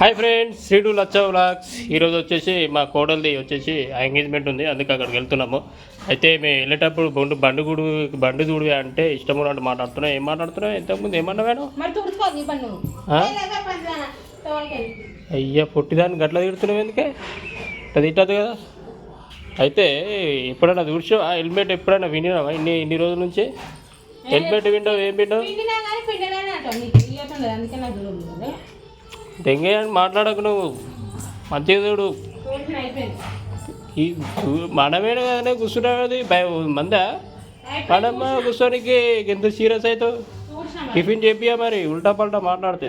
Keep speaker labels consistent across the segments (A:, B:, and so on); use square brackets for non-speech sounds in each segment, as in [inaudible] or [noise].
A: Hi friends శ్రీడు లచ్చా vlogs ఈరోజు వచ్చేసి మా కోడలిది వచ్చేసి ఎంగేజ్మెంట్ ఉంది అందుకే అక్కడికి వెళ్తున్నాము. అయితే మేము వెళ్ళేటప్పుడు బండు బండు గుడు బండు దూడు అంటే ఇష్టం ఉన్నట్టు మాట్లాడుతున్నాం. ఏం మాట్లాడుతున్నావు? ఇంతకుముందు ఏమన్నా?
B: తోలికి
A: అయ్యా పొట్టిదాన్ని గట్ల తిడుతున్నావు ఎందుకే? అది తిట్టదు కదా. అయితే ఎప్పుడైనా చూసావా హెల్మెట్ ఎప్పుడైనా వినినావా? ఇన్ని ఇన్ని రోజుల నుంచి? హెల్మెట్ వింటావు ఏం వింటావు దెంగే అని మాట్లాడకు నువ్వు. మంచిగా చూడు. ఈ మనమేనే కదనే కూర్చున్నది మందా? మనమ్మ కూర్చోనికి. ఎంత సీరియస్ అవుతావు టిఫిన్ చెప్పియా మరి. ఉల్టా పల్టా మాట్లాడితే.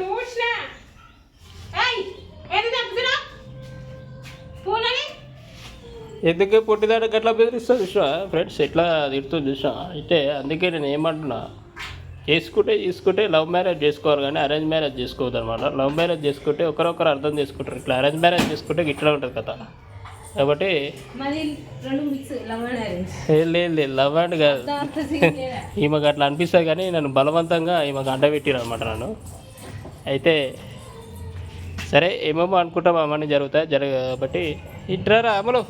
A: ఎందుకే పొట్టిదాన్ని గట్లా బెదిరిస్తా చూసా ఫ్రెండ్స్ ఎట్లా తిడుతుంది చూసా అయితే అందుకే నేను ఏమంటున్నా. చేసుకుంటే చేసుకుంటే లవ్ మ్యారేజ్ చేసుకోవాలి కానీ అరేంజ్ మ్యారేజ్ చేసుకోవద్దు అనమాట. లవ్ మ్యారేజ్ చేసుకుంటే ఒకరొకరు అర్థం చేసుకుంటారు. ఇట్లా అరేంజ్ మ్యారేజ్ చేసుకుంటే ఇట్లా ఉంటుంది కదా కాబట్టి లేదు లేదు లవ్ అండ్ కాదు ఈమెకు అట్లా అనిపిస్తుంది కానీ నన్ను బలవంతంగా ఈమెకు అండబెట్టిరు అనమాట నన్ను. అయితే సరే ఏమేమో అనుకుంటాం అవన్నీ జరుగుతాయి. జరగ కాబట్టి ఇట్రారా అమలు.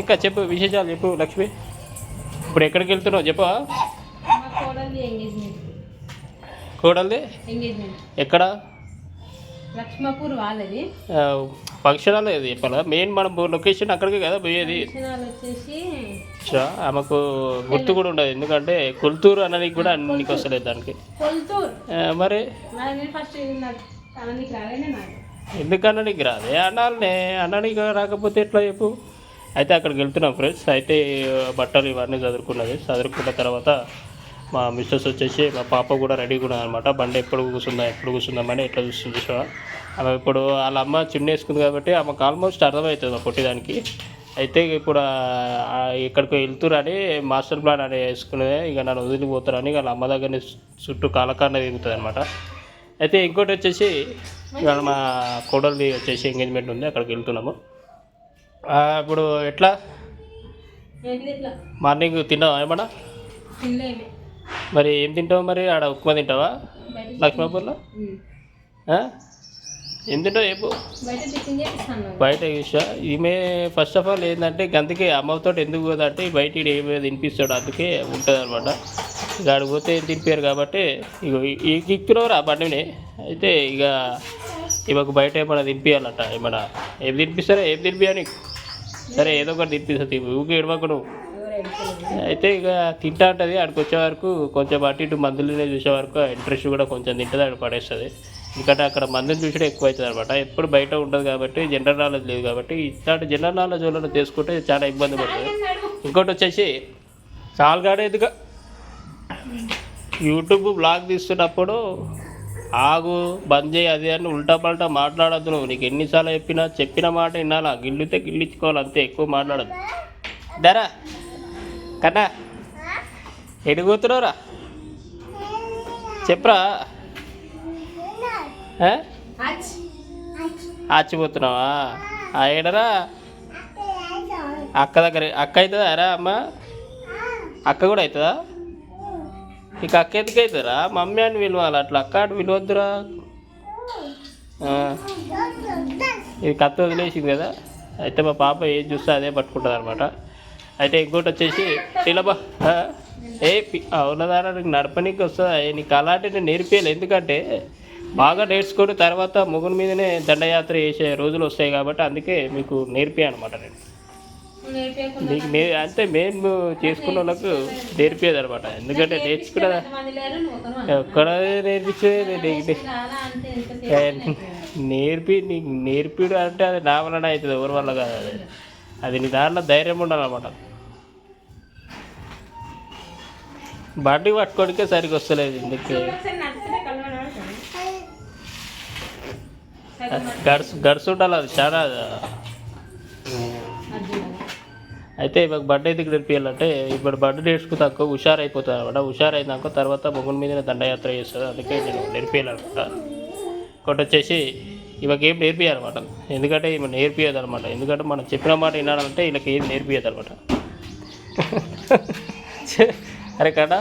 A: ఇంకా చెప్పు విశేషాలు చెప్పు లక్ష్మి. ఇప్పుడు ఎక్కడికి వెళ్తున్నావు? చెప్పవా?
B: మా కోడలి ఎంగేజ్మెంట్
A: కోడల్ది?
B: ఎంగేజ్మెంట్
A: ఎక్కడ?
B: లక్ష్మపూర్ వాళ్ళది.
A: ఫంక్షన్ హాల్ ఇది చెప్పాలా? మెయిన్ మనం లొకేషన్ అక్కడికి కదా పోయేది?
B: వచ్చేసి
A: ఆమెకు గుర్తు కూడా ఉండదు. ఎందుకంటే కుల్తూరు అనడానికి కూడా అన్నికి వస్తలేదు దానికి. మరి? ఎందుకన్నా నీకు రాదే? అన్నాలనే. అన్నానికి రాకపోతే ఎట్లా చెప్పు? అయితే అక్కడికి వెళ్తున్నాం ఫ్రెండ్స్. అయితే బట్టలు ఇవన్నీ చదువుకున్నది. చదువుకున్న తర్వాత మా మిస్టర్స్ వచ్చేసి మా పాప కూడా రెడీగా ఉన్నది అనమాట బండి ఎప్పుడు కూర్చుందా ఎప్పుడు కూర్చుందామని ఎట్లా చూస్తుంది చూసావా? ఆమె ఇప్పుడు వాళ్ళ అమ్మ చున్నీ వేసుకుంది కాబట్టి ఆమెకు ఆల్మోస్ట్ అర్థమవుతుంది ఆ పొట్టిదానికి. అయితే ఇప్పుడు ఎక్కడికి వెళ్తురని మాస్టర్ ప్లాన్ అని వేసుకునేది ఇక నన్ను వదిలిపోతారని వాళ్ళ అమ్మ దగ్గర చుట్టూ కాలకాండ తిరుగుతుంది అనమాట అయితే ఇంకోటి వచ్చేసి ఇవాళ మా కోడలిది వచ్చేసి ఎంగేజ్మెంట్ ఉంది అక్కడికి వెళ్తున్నాము. ఇప్పుడు ఎట్లా? మార్నింగ్ తిన్నావా ఏమన్నా? మరి ఏం తింటావు మరి? ఆడ ఉప్మా తింటావా? లక్ష్మాపూర్లో? ఏం తింటావు చెప్పు.
B: బయట
A: చూసా ఈమె ఫస్ట్ ఆఫ్ ఆల్ ఏంటంటే అందుకే అమ్మతో ఎందుకు పోదంటే బయట ఏమి తినిపిస్తాడు. అందుకే ఉంటుంది అనమాట ఇక ఆడికి పోతే ఏం తినిపారు కాబట్టి ఇక ఈ కిక్కునవరా బండిని. అయితే ఇక ఈమెకు బయట ఏమైనా తినిపించాలంట ఏమైనా ఏం తినిపిస్తారా? ఏం తినిపించా నీకు? సరే ఏదో ఒకటి తినిపిస్తుంది ఊరికి ఎడవకు నువ్వు. అయితే ఇక తింటా ఉంటుంది. అక్కడికి వచ్చే వరకు కొంచెం అటు ఇటు మందులనే చూసే వరకు ఇంట్రెస్ట్ కూడా కొంచెం తింటుంది అక్కడ పడేస్తుంది. ఎందుకంటే అక్కడ మందుని చూసడం ఎక్కువ అవుతుంది అనమాట ఎప్పుడు బయట ఉంటుంది కాబట్టి జనరల్ నాలెడ్జ్ లేదు కాబట్టి ఇట్లాంటి జనరల్ నాలెడ్జ్ వాళ్ళని తీసుకుంటే చాలా ఇబ్బంది పడుతుంది. ఇంకోటి వచ్చేసి చాలుగాడే యూట్యూబ్ బ్లాగ్ తీస్తున్నప్పుడు ఆగు బంద్ చేయి అది అని ఉల్టా పల్టా మాట్లాడద్దు నువ్వు. నీకు ఎన్నిసార్లు చెప్పినా చెప్పిన మాట వినాలా. గిల్లితే గిల్లించుకోవాలి అంతే. ఎక్కువ మాట్లాడద్దు. ధర. కన్నా ఎడిపోతున్నావురా చెప్పరా? ఆచిపోతున్నావా ఆ అక్క దగ్గర అక్క అవుతుందా? అరా అమ్మ? అక్క కూడా అవుతుందా? ఇక అక్క ఎందుకు అవుతుందా మమ్మీ అని విలువాలి అట్లా. అక్క అటు విలువద్దురా ఇది కత్త వదిలేసింది కదా? అయితే మా పాప ఏం చూస్తే అదే పట్టుకుంటుంది అనమాట. అయితే ఇంకోటి వచ్చేసి శిలబా ఆ? ఏ అవునదారా నీకు నడపనీకి వస్తుందా? నీకు అలాంటి నేను నేర్పియాలి ఎందుకంటే బాగా నేర్చుకొని తర్వాత ముగ్గురు మీదనే దండయాత్ర చేసే రోజులు వస్తాయి కాబట్టి అందుకే మీకు నేర్పియా అనమాట నేను. నీకు నే అంటే మేము చేసుకున్న వాళ్ళకు నేర్పేది అనమాట ఎందుకంటే నేర్చుకున్న
B: ఎంతమంది లేరు నువ్వు ఒకరు
A: ఎక్కడ నేర్పించేది నీకు నేర్పి నీకు నేర్పిడు అంటే అది నా వలన అవుతుంది ఎవరి వల్ల కాదు అది. అది నీ దాంట్లో ధైర్యం ఉండాలన్నమాట. బండి పట్టుకోడికే సరిగ్గా వస్తలేదు ఎందుకు? గడుసు గడుసు ఉండాలి అది చాలా అయితే ఇవాళ బర్త్డే దగ్గర నేర్పియాలంటే ఇప్పుడు బండి నేర్చుకున్నాక హుషారు అయిపోతుంది అనమాట. హుషారు అయినాక తర్వాత మొగుని మీద దండయాత్ర చేస్తుంది. అందుకే నేను నేర్పియాలన్నమాట ఇంకోటి వచ్చేసి ఇవాళ ఏం నేర్పియాలన్నమాట ఎందుకంటే ఈమె నేర్పియదు అనమాట ఎందుకంటే మనం చెప్పిన మాట వినాలంటే వీళ్ళకి ఏం నేర్పియదు అనమాట [laughs] అరే కదా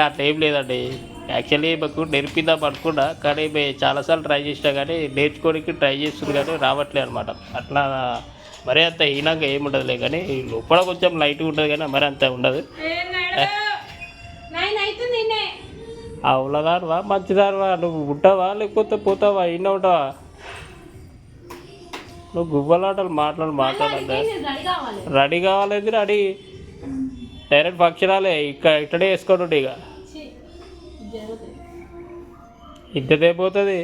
A: అట్లా ఏం లేదండి. యాక్చువల్లీ మాకు నేర్పిద్దాం అనుకున్నా కానీ మేము చాలాసార్లు ట్రై చేసినా కానీ నేర్చుకోవడానికి ట్రై చేస్తుంది కానీ రావట్లేదు అనమాట అట్లా మరీ అంత హీనంగా ఏమి ఉండదులే కానీ లోపల కొంచెం లైట్గా ఉంటుంది కానీ మరి అంత ఉండదు. అవులదారువా మంచిదారువా నువ్వు ఉంటావా లేకపోతే పోతావా? ఇన్న ఉంటావా? నువ్వు గువ్వలాటలు మాట్లాడు మాట్లాడద్దా
B: రెడీ కావాలి.
A: రెడీ కావాలేదు రెడీ డైరెక్ట్ ఫంక్షన్ హాలే ఇక్కడ ఇక్కడే వేసుకోండి ఇక. ఇంతదే పోతుంది.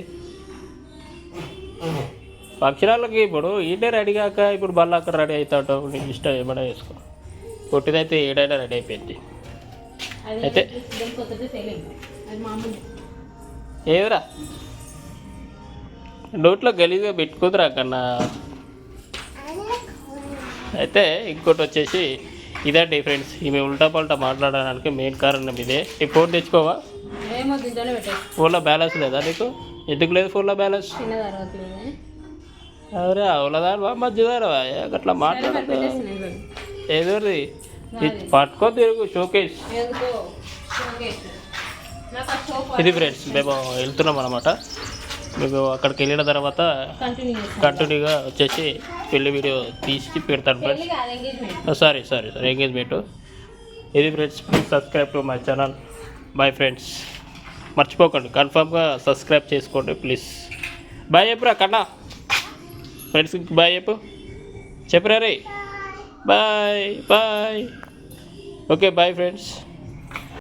A: ఫంక్షన్ హాల్కి ఇప్పుడు ఈడే రెడీ కాక ఇప్పుడు మళ్ళీ అక్కడ రెడీ అవుతాడు నీకు ఇష్టం ఏమైనా వేసుకో కొట్టిదైతే ఏడైనా రెడీ అయిపోయింది. అయితే- ఏదిరా నోట్లో గలీజ్గా పెట్టుకుందిరా కన్నా. అయితే ఇంకోటి వచ్చేసి ఇదండి ఫ్రెండ్స్ ఈమె ఉల్టా పల్టా మాట్లాడడానికి మెయిన్ కారణం ఇదే. ఈ ఫోన్ తెచ్చుకోవా? ఫోన్లో బ్యాలెన్స్ లేదా నీకు? ఎందుకు లేదు ఫోన్లో బ్యాలెన్స్ అరే అవులదారువా మధ్యదారువా అట్లా మాట్లాడదు. ఏదోది పట్టుకో తిరుగు షోకేస్
B: ఎందుకో? షోకేస్. నాకు ఆ షో
A: ఇది ఫ్రెండ్స్ మేము వెళ్తున్నాం అనమాట మేము అక్కడికి వెళ్ళిన తర్వాత కంటిన్యూగా వచ్చేసి పెళ్ళి వీడియో తీసి పెడతాను friends sorry sorry sorry engagement ఇది friends please subscribe to my channel bye friends మర్చిపోకండి. కన్ఫామ్గా సబ్స్క్రైబ్ చేసుకోండి ప్లీజ్ బాయ్ చెప్పురా కన్నా. ఫ్రెండ్స్కి బాయ్ చెప్పు. చెప్పురా రే bye bye okay bye friends